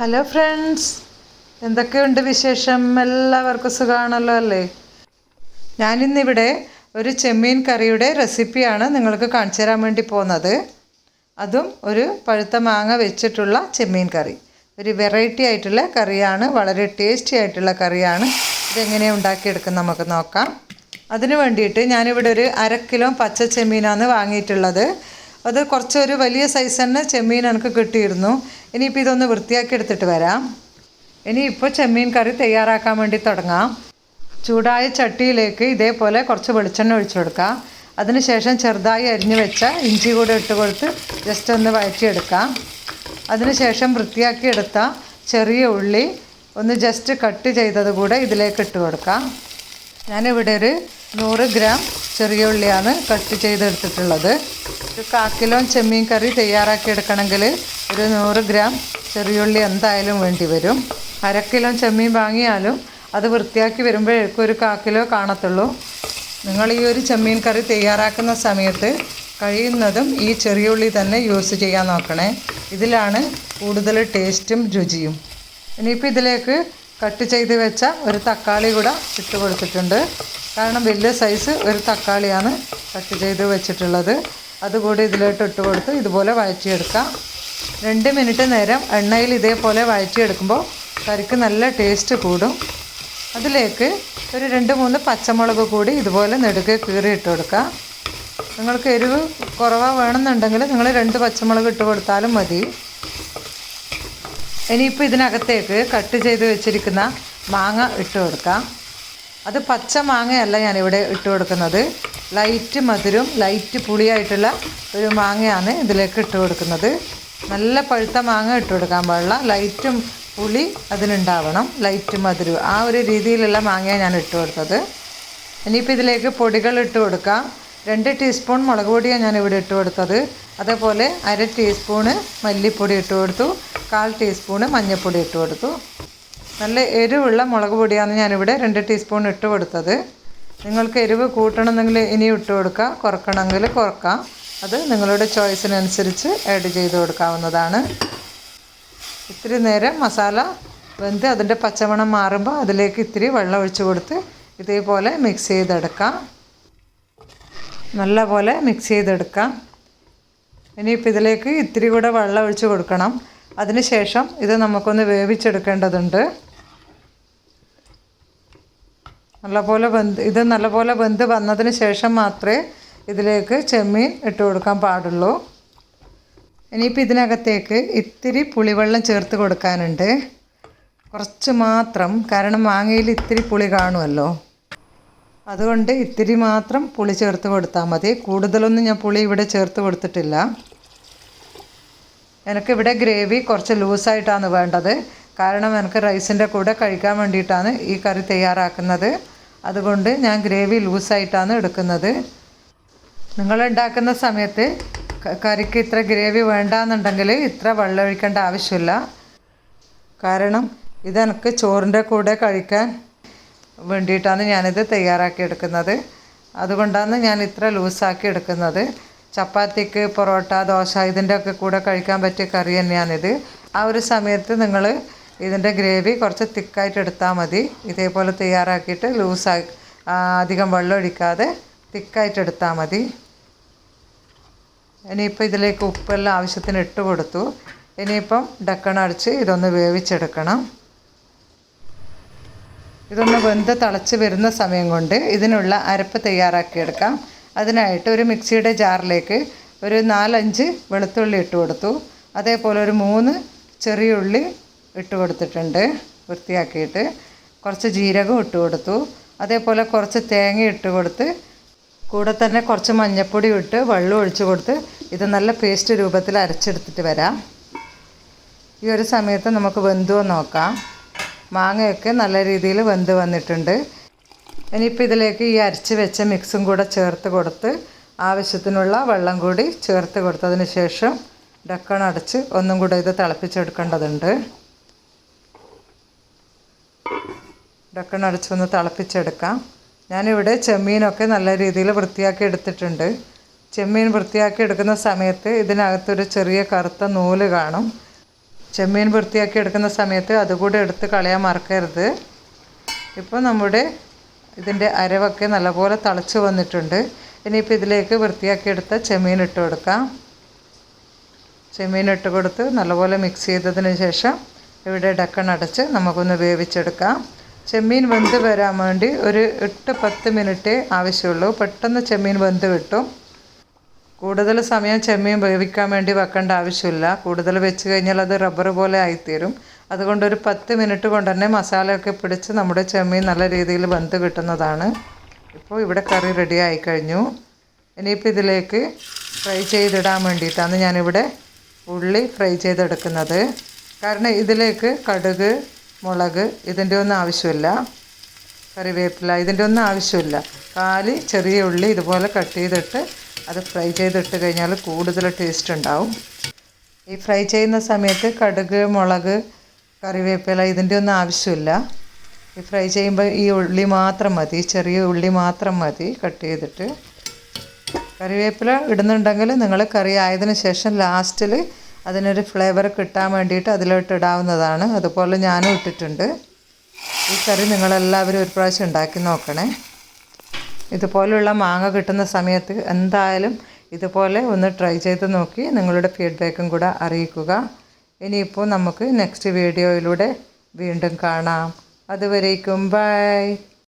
Hello friends എന്തൊക്കെയുണ്ട് വിശേഷം? എല്ലാവർക്കും സുഖമാണല്ലോ അല്ലേ? ഞാനിന്നിവിടെ ഒരു ചെമ്മീൻ കറിയുടെ റെസിപ്പിയാണ് നിങ്ങൾക്ക് കാണിച്ചു തരാൻ വേണ്ടി പോകുന്നത്. അതും ഒരു പഴുത്ത മാങ്ങ വെച്ചിട്ടുള്ള ചെമ്മീൻ കറി. ഒരു വെറൈറ്റി ആയിട്ടുള്ള കറിയാണ് വളരെ ടേസ്റ്റി ആയിട്ടുള്ള കറിയാണ്. ഇതെങ്ങനെയാണ് ഉണ്ടാക്കിയെടുക്കുന്നത് നമുക്ക് നോക്കാം. അതിന് വേണ്ടിയിട്ട് ഞാനിവിടെ ഒരു അര കിലോ പച്ച ചെമ്മീനാണ് വാങ്ങിയിട്ടുള്ളത്. അത് കുറച്ചൊരു വലിയ സൈസ് തന്നെ ചെമ്മീൻ എനിക്ക് കിട്ടിയിരുന്നു. ഇനിയിപ്പോൾ ഇതൊന്ന് വൃത്തിയാക്കി എടുത്തിട്ട് വരാം. ഇനിയിപ്പോൾ ചെമ്മീൻ കറി തയ്യാറാക്കാൻ വേണ്ടി തുടങ്ങാം. ചൂടായ ചട്ടിയിലേക്ക് ഇതേപോലെ കുറച്ച് വെളിച്ചെണ്ണ ഒഴിച്ചു കൊടുക്കാം. അതിനുശേഷം ചെറുതായി അരിഞ്ഞു വെച്ച ഇഞ്ചി കൂടെ ഇട്ട് കൊടുത്ത് ജസ്റ്റ് ഒന്ന് വഴറ്റിയെടുക്കാം അതിനുശേഷം വൃത്തിയാക്കി എടുത്ത ചെറിയ ഉള്ളി ഒന്ന് ജസ്റ്റ് കട്ട് ചെയ്തത് കൂടെ ഇതിലേക്ക് ഇട്ട് കൊടുക്കാം. ഞാനിവിടെ ഒരു നൂറ് ഗ്രാം ചെറിയ ഉള്ളിയാണ് കട്ട് ചെയ്തെടുത്തിട്ടുള്ളത്. ഒരു കാക്കിലോ കിലോ ചെമ്മീൻ കറി തയ്യാറാക്കി എടുക്കണമെങ്കിൽ ഒരു നൂറ് ഗ്രാം ചെറിയ ഉള്ളി എന്തായാലും വേണ്ടി വരും. അര കിലോ ചെമ്മീൻ വാങ്ങിയാലും അത് വൃത്തിയാക്കി വരുമ്പോഴേക്കും ഒരു കാക്കിലോ കിലോ കാണത്തുള്ളൂ. നിങ്ങൾ ഈ ഒരു ചെമ്മീൻ കറി തയ്യാറാക്കുന്ന സമയത്ത് കഴിയുന്നതും ഈ ചെറിയ ഉള്ളി തന്നെ യൂസ് ചെയ്യാൻ നോക്കണേ. ഇതിലാണ് കൂടുതൽ ടേസ്റ്റും രുചിയും. ഇനിയിപ്പോൾ ഇതിലേക്ക് കട്ട് ചെയ്ത് വെച്ച ഒരു തക്കാളി കൂടെ ഇട്ട് കൊടുത്തിട്ടുണ്ട്. കാരണം വലിയ സൈസ് ഒരു തക്കാളിയാണ് കട്ട് ചെയ്ത് വെച്ചിട്ടുള്ളത്. അതുകൂടി ഇതിലോട്ട് ഇട്ട് കൊടുത്ത് ഇതുപോലെ വഴറ്റിയെടുക്കാം. രണ്ട് മിനിറ്റ് നേരം എണ്ണയിൽ ഇതേപോലെ വഴറ്റിയെടുക്കുമ്പോൾ കറിക്ക് നല്ല ടേസ്റ്റ് കൂടും. അതിലേക്ക് ഒരു രണ്ട് മൂന്ന് പച്ചമുളക് കൂടി ഇതുപോലെ നെടുക്കെ കീറി ഇട്ട് കൊടുക്കാം. നിങ്ങൾക്ക് എരിവ് കുറവാ വേണമെന്നുണ്ടെങ്കിൽ നിങ്ങൾ രണ്ട് പച്ചമുളക് ഇട്ട് കൊടുത്താലും മതി. ഇനിയിപ്പോൾ ഇതിനകത്തേക്ക് കട്ട് ചെയ്ത് വെച്ചിരിക്കുന്ന മാങ്ങ ഇട്ട് കൊടുക്കാം. അത് പച്ച മാങ്ങയല്ല ഞാനിവിടെ ഇട്ട് കൊടുക്കുന്നത്. ലൈറ്റ് മധുരം ലൈറ്റ് പുളിയായിട്ടുള്ള ഒരു മാങ്ങയാണ് ഇതിലേക്ക് ഇട്ട് കൊടുക്കുന്നത്. നല്ല പഴുത്ത മാങ്ങ ഇട്ട് കൊടുക്കാൻ പാടില്ല. ലൈറ്റും പുളി അതിനുണ്ടാവണം. ലൈറ്റ് മധുരം. ആ ഒരു രീതിയിലുള്ള മാങ്ങയാണ് ഞാൻ ഇട്ട് കൊടുത്തത്. ഇനിയിപ്പോൾ ഇതിലേക്ക് പൊടികൾ ഇട്ട് കൊടുക്കാം. രണ്ട് ടീസ്പൂൺ മുളക് പൊടിയാണ് ഞാൻ ഇവിടെ ഇട്ട് കൊടുത്തത്. അതേപോലെ അര ടീസ്പൂണ് മല്ലിപ്പൊടി ഇട്ട് കൊടുത്തു. കാൽ ടീസ്പൂണ് മഞ്ഞൾപ്പൊടി ഇട്ട് കൊടുത്തു. നല്ല എരിവുള്ള മുളക് പൊടിയാണ് ഞാനിവിടെ രണ്ട് ടീസ്പൂൺ ഇട്ട് കൊടുത്തത്. നിങ്ങൾക്ക് എരിവ് കൂട്ടണമെന്നെങ്കിൽ ഇനി ഇട്ട് കൊടുക്കാം കുറക്കണമെങ്കിൽ കുറക്കാം അത് നിങ്ങളുടെ ചോയ്സിനനുസരിച്ച് ആഡ് ചെയ്ത് കൊടുക്കാവുന്നതാണ്. ഇത്തിരി നേരം മസാല വെന്ത് അതിന്റെ പച്ചമണം മാറുമ്പോൾ അതിലേക്ക് ഇത്തിരി വെള്ളം ഒഴിച്ചു കൊടുത്ത് ഇതേപോലെ മിക്സ് ചെയ്തെടുക്കാം. നല്ല പോലെ മിക്സ് ചെയ്തെടുക്കാം. ഇനിയിപ്പോൾ ഇതിലേക്ക് ഇത്തിരി കൂടെ വെള്ളം ഒഴിച്ച് കൊടുക്കണം. അതിനുശേഷം ഇത് നമുക്കൊന്ന് വേവിച്ചെടുക്കേണ്ടതുണ്ട്. നല്ലപോലെ ബന്ത് ഇത് നല്ലപോലെ ബന്ത് വന്നതിന് ശേഷം മാത്രമേ ഇതിലേക്ക് ചെമ്മീൻ ഇട്ട് കൊടുക്കാൻ പാടുള്ളൂ. ഇനിയിപ്പോൾ ഇതിനകത്തേക്ക് ഇത്തിരി പുളിവെള്ളം ചേർത്ത് കൊടുക്കാനുണ്ട്. കുറച്ച് മാത്രം കാരണം മാങ്ങയിൽ ഇത്തിരി പുളി കാണുമല്ലോ. അതുകൊണ്ട് ഇത്തിരി മാത്രം പുളി ചേർത്ത് കൊടുത്താൽ മതി. കൂടുതലൊന്നും ഞാൻ പുളി ഇവിടെ ചേർത്ത് കൊടുത്തിട്ടില്ല. എനിക്കിവിടെ ഗ്രേവി കുറച്ച് ലൂസായിട്ടാണ് വേണ്ടത്. കാരണം എനിക്ക് റൈസിന്റെ കൂടെ കഴിക്കാൻ വേണ്ടിയിട്ടാണ് ഈ കറി തയ്യാറാക്കുന്നത്. അതുകൊണ്ട് ഞാൻ ഗ്രേവി ലൂസായിട്ടാണ് എടുക്കുന്നത്. നിങ്ങൾ ഉണ്ടാക്കുന്ന സമയത്ത് കറിക്ക് ഇത്ര ഗ്രേവി വേണ്ടാന്നുണ്ടെങ്കിൽ ഇത്ര വെള്ളം ഒഴിക്കേണ്ട ആവശ്യമില്ല. കാരണം ഇതെനിക്ക് ചോറിന്റെ കൂടെ കഴിക്കാൻ വേണ്ടിയിട്ടാണ് ഞാനിത് തയ്യാറാക്കി എടുക്കുന്നത്. അതുകൊണ്ടാണ് ഞാൻ ഇത്ര ലൂസാക്കി എടുക്കുന്നത്. ചപ്പാത്തിക്ക് പൊറോട്ട ദോശ ഇതിന്റെ ഒക്കെ കൂടെ കഴിക്കാൻ പറ്റിയ കറി തന്നെയാണിത്. ആ ഒരു സമയത്ത് നിങ്ങൾ ഇതിന്റെ ഗ്രേവി കുറച്ച് തിക്കായിട്ട് എടുത്താൽ മതി. ഇതേപോലെ തയ്യാറാക്കിയിട്ട് ലൂസായി അധികം വെള്ളം ഒഴിക്കാതെ തിക്കായിട്ട് എടുത്താൽ മതി. ഇനിയിപ്പോൾ ഇതിലേക്ക് ഉപ്പെല്ലാം ആവശ്യത്തിന് ഇട്ട് കൊടുത്തു. ഇനിയിപ്പം ഡക്കണടിച്ച് ഇതൊന്ന് വേവിച്ചെടുക്കണം. ഇതൊന്ന് വെന്ത് തിളച്ച് വരുന്ന സമയം കൊണ്ട് ഇതിനുള്ള അരപ്പ് തയ്യാറാക്കിയെടുക്കാം അതിനായിട്ട് ഒരു മിക്സിയുടെ ജാറിലേക്ക് ഒരു നാലഞ്ച് വെളുത്തുള്ളി ഇട്ട് കൊടുത്തു. അതേപോലെ ഒരു മൂന്ന് ചെറിയ ഉള്ളി ഇട്ട് കൊടുത്തിട്ടുണ്ട് വൃത്തിയാക്കിയിട്ട്. കുറച്ച് ജീരകം ഇട്ട് കൊടുത്തു. അതേപോലെ കുറച്ച് തേങ്ങ ഇട്ട് കൊടുത്ത് കൂടെ തന്നെ കുറച്ച് മഞ്ഞൾപ്പൊടി ഇട്ട് വെള്ളം ഒഴിച്ചു കൊടുത്ത് ഇത് നല്ല പേസ്റ്റ് രൂപത്തിൽ അരച്ചെടുത്തിട്ട് വരാം. ഈ ഒരു സമയത്ത് നമുക്ക് വെന്തുവോ നോക്കാം. മാങ്ങയൊക്കെ നല്ല രീതിയിൽ വെന്ത് വന്നിട്ടുണ്ട്. ഇനിയിപ്പോൾ ഇതിലേക്ക് ഈ അരച്ച് വെച്ച മിക്സും കൂടെ ചേർത്ത് കൊടുത്ത് ആവശ്യത്തിനുള്ള വെള്ളം കൂടി ചേർത്ത് കൊടുത്തതിന് ശേഷം ഡക്കൺ അടച്ച് ഒന്നും കൂടെ ഇത് തിളപ്പിച്ചെടുക്കേണ്ടതുണ്ട്. ഡക്കൺ അടച്ചൊന്ന് തിളപ്പിച്ചെടുക്കാം. ഞാനിവിടെ ചെമ്മീനൊക്കെ നല്ല രീതിയിൽ വൃത്തിയാക്കി എടുത്തിട്ടുണ്ട്. ചെമ്മീൻ വൃത്തിയാക്കി എടുക്കുന്ന സമയത്ത് ഇതിനകത്തൊരു ചെറിയ കറുത്ത നൂൽ കാണും. ചെമ്മീൻ വൃത്തിയാക്കി എടുക്കുന്ന സമയത്ത് അതുകൂടെ എടുത്ത് കളയാൻ മറക്കരുത്. ഇപ്പോൾ നമ്മുടെ ഇതിന്റെ അരവൊക്കെ നല്ലപോലെ തിളച്ച് വന്നിട്ടുണ്ട്. ഇനിയിപ്പോൾ ഇതിലേക്ക് വൃത്തിയാക്കിയെടുത്ത ചെമ്മീൻ ഇട്ട് കൊടുക്കാം. ചെമ്മീൻ ഇട്ട് കൊടുത്ത് നല്ലപോലെ മിക്സ് ചെയ്തതിന് ശേഷം ഇവിടെ ഡക്കൺ അടച്ച് നമുക്കൊന്ന് വേവിച്ചെടുക്കാം. ചെമ്മീൻ വെന്ത് വരാൻ വേണ്ടി ഒരു എട്ട് പത്ത് മിനിറ്റ് ആവശ്യമുള്ളൂ. പെട്ടെന്ന് ചെമ്മീൻ വെന്ത് കിട്ടും. കൂടുതൽ സമയം ചെമ്മീൻ വേവിക്കാൻ വേണ്ടി വെക്കേണ്ട ആവശ്യമില്ല. കൂടുതൽ വെച്ച് കഴിഞ്ഞാൽ അത് റബ്ബർ പോലെ ആയിത്തീരും. അതുകൊണ്ട് ഒരു പത്ത് മിനിറ്റ് കൊണ്ട് തന്നെ മസാലയൊക്കെ പിടിച്ച് നമ്മുടെ ചെമ്മീൻ നല്ല രീതിയിൽ വെന്ത് കിട്ടുന്നതാണ്. ഇപ്പോൾ ഇവിടെ കറി റെഡി ആയി കഴിഞ്ഞു. ഇനിയിപ്പോൾ ഇതിലേക്ക് ഫ്രൈ ചെയ്തിടാൻ വേണ്ടിയിട്ടാണ് ഞാനിവിടെ ഉള്ളി ഫ്രൈ ചെയ്തെടുക്കുന്നത്. കാരണം ഇതിലേക്ക് കടുക് മുളക് ഇതിന്റെ ഒന്നും ആവശ്യമില്ല. കറിവേപ്പില ഇതിന്റെ ഒന്നും ആവശ്യമില്ല. കാൽ ചെറിയ ഉള്ളി ഇതുപോലെ കട്ട് ചെയ്തിട്ട് അത് ഫ്രൈ ചെയ്തിട്ട് കഴിഞ്ഞാൽ കൂടുതൽ ടേസ്റ്റ് ഉണ്ടാവും. ഈ ഫ്രൈ ചെയ്യുന്ന സമയത്ത് കടുക് മുളക് കറിവേപ്പില ഇതിന്റെ ഒന്നും ആവശ്യമില്ല. ഈ ഫ്രൈ ചെയ്യുമ്പോൾ ഈ ഉള്ളി മാത്രം മതി ചെറിയ ഉള്ളി മാത്രം മതി കട്ട് ചെയ്തിട്ട്. കറിവേപ്പില ഇടുന്നുണ്ടെങ്കിൽ നിങ്ങൾ കറി ആയതിനു ശേഷം ലാസ്റ്റിൽ അതിനൊരു ഫ്ലേവർ കിട്ടാൻ വേണ്ടിയിട്ട് അതിലോട്ട് ഇടാവുന്നതാണ്. അതുപോലെ ഞാനും ഇട്ടിട്ടുണ്ട്. ഈ കറി നിങ്ങളെല്ലാവരും ഒരു പ്രാവശ്യം ഉണ്ടാക്കി നോക്കണേ. ഇതുപോലുള്ള മാങ്ങ കിട്ടുന്ന സമയത്ത് എന്തായാലും ഇതുപോലെ ഒന്ന് ട്രൈ ചെയ്ത് നോക്കി നിങ്ങളുടെ ഫീഡ്ബാക്കും കൂടെ അറിയിക്കുക. ഇനിയിപ്പോൾ നമുക്ക് നെക്സ്റ്റ് വീഡിയോയിലൂടെ വീണ്ടും കാണാം. അതുവരേക്കും ബൈ